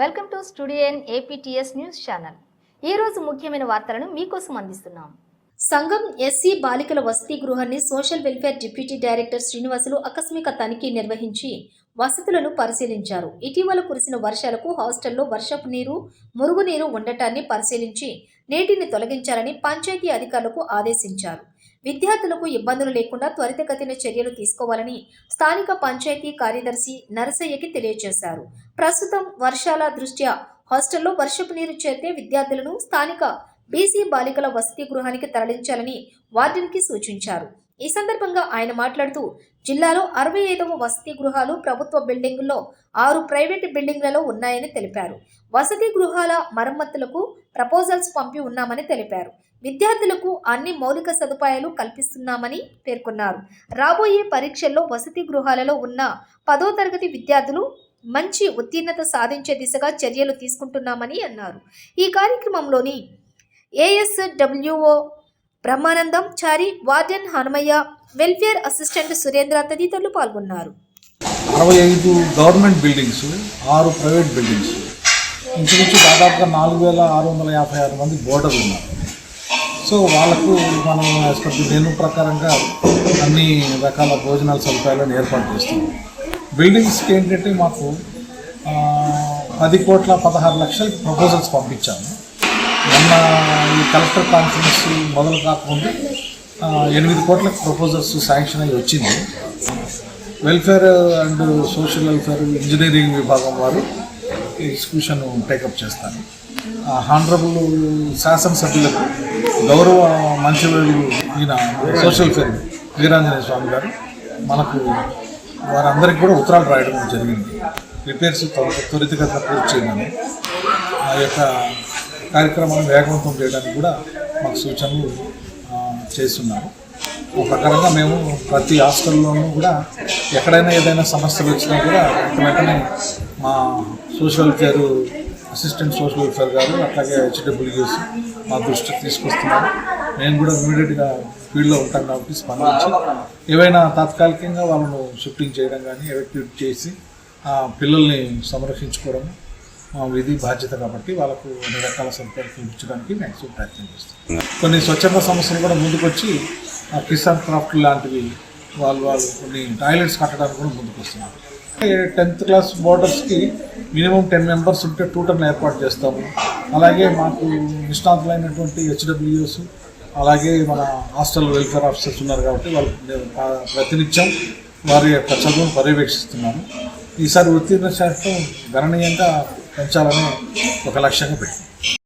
Welcome to studio APTS news channel. ఈ రోజు ముఖ్యమైన వార్తలను మీకోసం అందిస్తున్నాం. సంఘం ఎస్సీ బాలికల వసతి గృహాన్ని social welfare deputy director Srinivasulu ఆకస్మిక తనిఖీ నిర్వహించి వసతులను పరిశీలించారు. ఇటీవల కురిసిన వర్షాలకు హాస్టల్లో వర్షపు నీరు మురుగునీరు ఉండటాన్ని పరిశీలించి నీటిని తొలగించాలని పంచాయతీ అధికారులకు ఆదేశించారు. విద్యార్థులకు ఇబ్బందులు లేకుండా త్వరితగతిన చర్యలు తీసుకోవాలని స్థానిక పంచాయతీ కార్యదర్శి నరసయ్యకి తెలియజేశారు. ప్రస్తుతం వర్షాల దృష్ట్యా హాస్టల్లో వర్షపు నీరు చేరితే విద్యార్థులను స్థానిక బీసీ బాలికల వసతి గృహానికి తరలించాలని వార్డెన్కి సూచించారు. ఈ సందర్భంగా ఆయన మాట్లాడుతూ జిల్లాలో అరవై ఐదవ వసతి గృహాలు ప్రభుత్వ బిల్డింగుల్లో ఆరు ప్రైవేటు బిల్డింగ్లలో ఉన్నాయని తెలిపారు. వసతి గృహాల మరమ్మతులకు ప్రపోజల్స్ పంపి ఉన్నామని తెలిపారు. విద్యార్థులకు అన్ని మౌలిక సదుపాయాలు కల్పిస్తున్నామని పేర్కొన్నారు. రాబోయే పరీక్షల్లో వసతి గృహాలలో ఉన్న పదో తరగతి విద్యార్థులు మంచి ఉత్తీర్ణత సాధించే దిశగా చర్యలు తీసుకుంటున్నామని అన్నారు. ఈ కార్యక్రమంలోని ASWO Brahmanandam Chari warden Hanumaiah welfare assistant Surendra తదితరులు పాల్గొన్నారు. అరవై ఐదు గవర్నమెంట్ బిల్డింగ్స్ ఆరు ప్రైవేట్ బిల్డింగ్స్ ఇంచుమించు దాదాపుగా నాలుగు వేల ఆరు వందల యాభై ఆరు మంది బోర్డర్లు ఉన్నారు. సో వాళ్ళకు మనం యాజ్ మెనూ ప్రకారంగా అన్ని రకాల భోజనాల సదుపాయాలను ఏర్పాటు చేస్తాం బిల్డింగ్స్కి ఏంటంటే మాకు పది కోట్ల పదహారు లక్షల ప్రపోజల్స్ పంపించాము. మొన్న ఈ కలెక్టర్ కాన్ఫరెన్స్ మొదలు కాకముందు ఎనిమిది కోట్ల ప్రపోజల్స్ శాంక్షన్ అయ్యి వచ్చింది. Welfare and social welfare engineering విభాగం వారు ఎగ్జిక్యూషన్ టేకప్ చేస్తారు. హానరబుల్ శాసనసభ్యులకు గౌరవ మంచివాళ్ళు ఈయన సోషల్ వెల్ఫేర్ వీరాంజనేయ స్వామి గారు మనకు వారందరికీ కూడా ఉత్తరాలు రాయడం జరిగింది. రిపేర్స్ త్వర- త్వరితగతిన పూర్తి చేయమని ఆ యొక్క కార్యక్రమాలను వేగవంతం చేయడానికి కూడా మాకు సూచనలు చేస్తున్నారు. ఆ ప్రకారంగా మేము ప్రతి హాస్టల్లోనూ కూడా ఎక్కడైనా ఏదైనా సమస్యలు వచ్చినా కూడా వెంటనే మా social welfare assistant social welfare గారు అట్లాగే హెచ్డబ్ల్యూఎస్ మా దృష్టికి తీసుకొస్తున్నారు. మేము కూడా ఇమీడియట్గా ఫీల్డ్లో ఉంటాం కాబట్టి స్పందించి ఏవైనా తాత్కాలికంగా వాళ్ళను షిఫ్టింగ్ చేయడం కానీ ఎవాక్యుయేట్ చేసి ఆ పిల్లల్ని సంరక్షించుకోవడం విధి బాధ్యత కాబట్టి వాళ్ళకు అన్ని రకాల సదుపాయాలు కల్పించడానికి మ్యాక్సిమం ప్రయత్నం చేస్తాం. కొన్ని స్వచ్ఛంద సంస్థలు కూడా ముందుకొచ్చి ఆ కిసాన్ క్రాఫ్ట్ లాంటివి వాళ్ళు వాళ్ళు కొన్ని టాయిలెట్స్ కట్టడానికి కూడా ముందుకు వస్తున్నారు టెన్త్ క్లాస్ బోర్డర్స్కి మినిమం టెన్ మెంబర్స్ ఉంటే టూటర్ని ఏర్పాటు చేస్తాము. అలాగే మాకు నిష్ణాతులైనటువంటి హెచ్డబ్ల్యూఎస్ అలాగే మన హాస్టల్ వెల్ఫేర్ ఆఫీసర్స్ ఉన్నారు కాబట్టి వాళ్ళు ప్రతినిత్యం వారి యొక్క చదువును పర్యవేక్షిస్తున్నాము ఈసారి ఉత్తీర్ణ శాతం గణనీయంగా పెంచాలని ఒక లక్ష్యంగా పెట్టింది